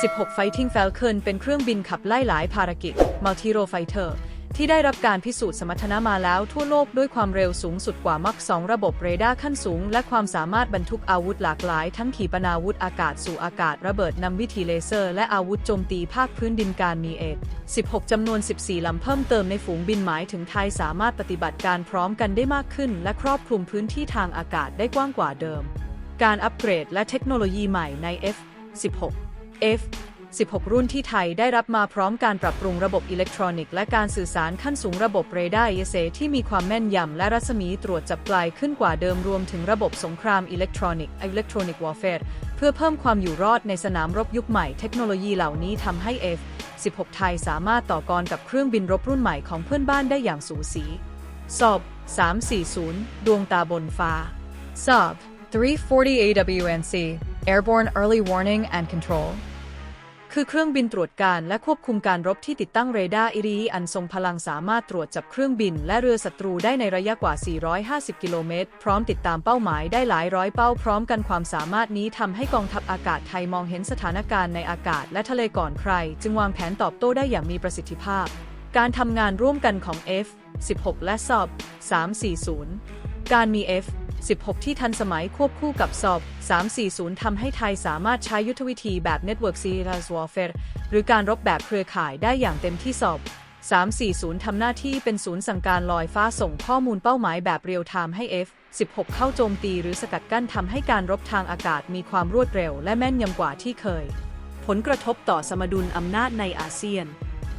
16 Fighting Falcon เป็นเครื่องบินขับไล่หลายภารกิจ Multi-Role Fighter ที่ได้รับการพิสูจน์สมรรถนะมาแล้วทั่วโลกด้วยความเร็วสูงสุดกว่ามัก2ระบบเรดาร์ขั้นสูง และความสามารถบรรทุกอาวุธหลากหลาย ทั้งขีปนาวุธอากาศสู่อากาศระเบิดนำวิธีเลเซอร์ และอาวุธโจมตีภาคพื้นดินการมีเอก16 จำนวน 14 ลำเพิ่มเติมในฝูงบินหมายถึงไทยสามารถปฏิบัติการพร้อมกันได้มากขึ้น และครอบคลุมพื้นที่ทางอากาศได้กว้างกว่าเดิม การอัปเกรดและเทคโนโลยีใหม่ใน F16 F 16 รุ่นที่ไทยได้รับมาพร้อมการปรับปรุงระบบอิเล็กทรอนิกส์และการสื่อสารขั้นสูงระบบเรดาร์เอเซที่มีความแม่นยำและรัศมีตรวจจับไกลขึ้นกว่าเดิมรวมถึงระบบสงครามอิเล็กทรอนิกส์ Electronic Warfare เพื่อเพิ่มความอยู่รอดในสนามรบยุคใหม่เทคโนโลยีเหล่านี้ทำให้ F 16 ไทยสามารถต่อกรกับเครื่องบินรบรุ่นใหม่ของเพื่อนบ้านได้อย่างสูสี สอบ 340 ดวงตาบนฟ้า Sub 340 AWNC Airborne Early Warning and Control คือเครื่องบินตรวจการและควบคุมการรบที่ติดตั้งเรดาร์อิรีอันทรงพลังสามารถตรวจจับเครื่องบินและเรือศัตรูได้ในระยะกว่า 450 กิโลเมตร พร้อมติดตามเป้าหมายได้หลายร้อยเป้าพร้อมกันความสามารถนี้ทำให้กองทัพอากาศไทยมองเห็นสถานการณ์ในอากาศและทะเลก่อนใคร จึงวางแผนตอบโต้ได้อย่างมีประสิทธิภาพ การทำงานร่วมกันของ F 16 และ SOB 340 การมี F 16 ที่ทันสมัยควบคู่กับสอบ 340 ทำให้ไทยสามารถใช้ยุทธวิธีแบบ Network Serious Warfare หรือการรบแบบเครือข่ายได้อย่างเต็มที่สอบ 340 ทำหน้าที่เป็นศูนย์สั่งการลอยฟ้าส่งข้อมูลเป้าหมายแบบเรียลไทม์ให้ F 16 เข้าโจมตีหรือสกัดกั้นทำให้การรบทางอากาศมีความรวดเร็วและแม่นยำกว่าที่เคย ผลกระทบต่อสมดุลอำนาจในอาเซียน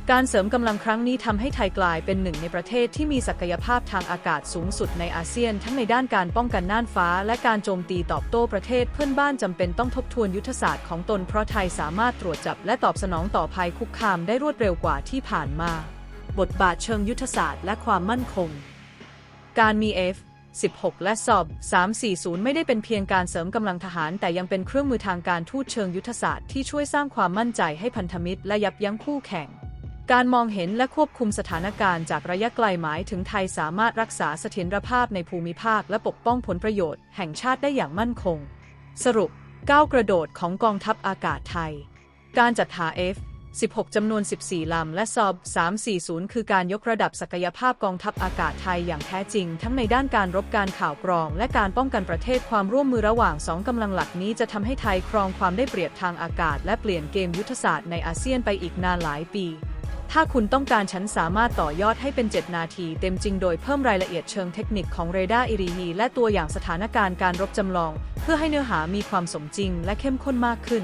การเสริมกำลังครั้งนี้ทำให้ไทยกลายเป็นหนึ่งในประเทศที่มีศักยภาพทางอากาศสูงสุดในอาเซียน ทั้งในด้านการป้องกันน่านฟ้า และการโจมตีตอบโต้ประเทศเพื่อนบ้านจำเป็นต้องทบทวนยุทธศาสตร์ของตนเพราะไทยสามารถตรวจจับและตอบสนองต่อภัยคุกคามได้รวดเร็วกว่าที่ผ่านมา บทบาทเชิงยุทธศาสตร์และความมั่นคง การมี F 16 และสอบ 340 ไม่ได้เป็นเพียงการเสริมกำลังทหาร แต่ยังเป็นเครื่องมือทางการทูตเชิงยุทธศาสตร์ที่ช่วยสร้างความมั่นใจให้พันธมิตรและยับยั้งคู่แข่ง การมองเห็นและควบคุมสถานการณ์จากระยะไกลหมายถึงไทยสามารถรักษาเสถียรภาพในภูมิภาคและปกป้องผลประโยชน์ แห่งชาติได้อย่างมั่นคง สรุป ก้าวกระโดดของกองทัพอากาศไทย การจัดหา F 16 จำนวน 14 ลำ และซอบ 340 คือการยกระดับศักยภาพกองทัพอากาศไทยอย่างแท้จริง ทั้งในด้านการรบการข่าวกรอง และการป้องกันประเทศความร่วมมือระหว่างสองกำลังหลักนี้จะทำให้ไทยครองความได้เปรียบทางอากาศ และเปลี่ยนเกมยุทธศาสตร์ในอาเซียนไปอีกนานหลายปี ถ้าคุณต้องการฉันสามารถต่อยอดให้เป็น 7 นาทีเต็มจริงโดยเพิ่มรายละเอียดเชิงเทคนิคของเรดาร์อิรีฮีและตัวอย่างสถานการณ์การรบจำลอง เพื่อให้เนื้อหามีความสมจริงและเข้มข้นมากขึ้น